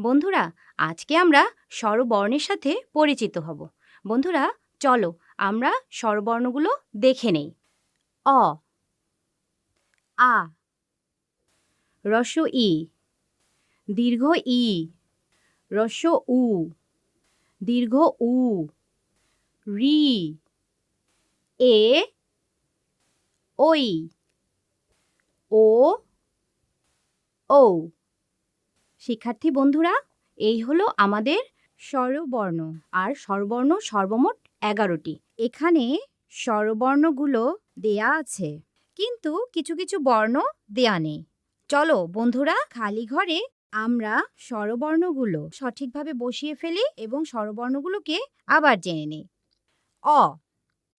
বন্ধুরা, আজকে আমরা স্বরবর্ণের সাথে পরিচিত হব। বন্ধুরা, চলো আমরা স্বরবর্ণগুলো দেখে নেই। অ, আ রস্ব ই, দীর্ঘ ই রস্ব উ, দীর্ঘ উ, রি, এ ওই ও ও শিক্ষার্থী বন্ধুরা, এই হলো আমাদের স্বরবর্ণ। আর স্বরবর্ণ সর্বমোট এগারোটি। এখানে স্বরবর্ণগুলো দেয়া আছে, কিন্তু কিছু কিছু বর্ণ দেয়া নেই। চলো বন্ধুরা, খালি ঘরে আমরা স্বরবর্ণগুলো সঠিকভাবে বসিয়ে ফেলি এবং স্বরবর্ণগুলোকে আবার জেনে নিই। অ।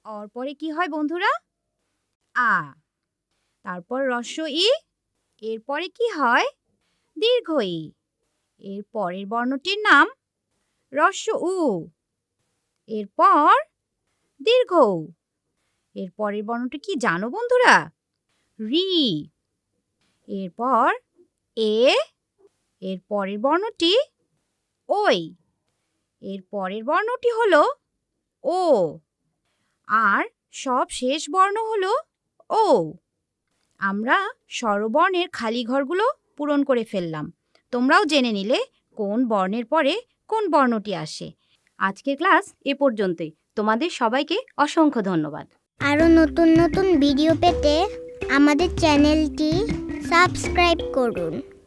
অর পরে কি হয় বন্ধুরা? আ। তারপর রস্ব ই। এরপরে কি হয়? দীর্ঘ ই। এর পরের বর্ণটির নাম রস্ব উ। এরপর দীর্ঘ এর পরের বর্ণটি কি জানো বন্ধুরা? রি। এরপর এ। এর পরের বর্ণটি ওই। এর পরের বর্ণটি হলো ও। আর সব শেষ বর্ণ হলো ও। আমরা স্বরবর্ণের খালি ঘরগুলো পূরণ করে ফেললাম। তোমরাও জেনে নিলে কোন বর্ণের পরে কোন বর্ণটি আসে। আজকের ক্লাস এ পর্যন্তই। তোমাদের সবাইকে অসংখ্য ধন্যবাদ। আরও নতুন নতুন ভিডিও পেতে আমাদের চ্যানেলটি সাবস্ক্রাইব করুন।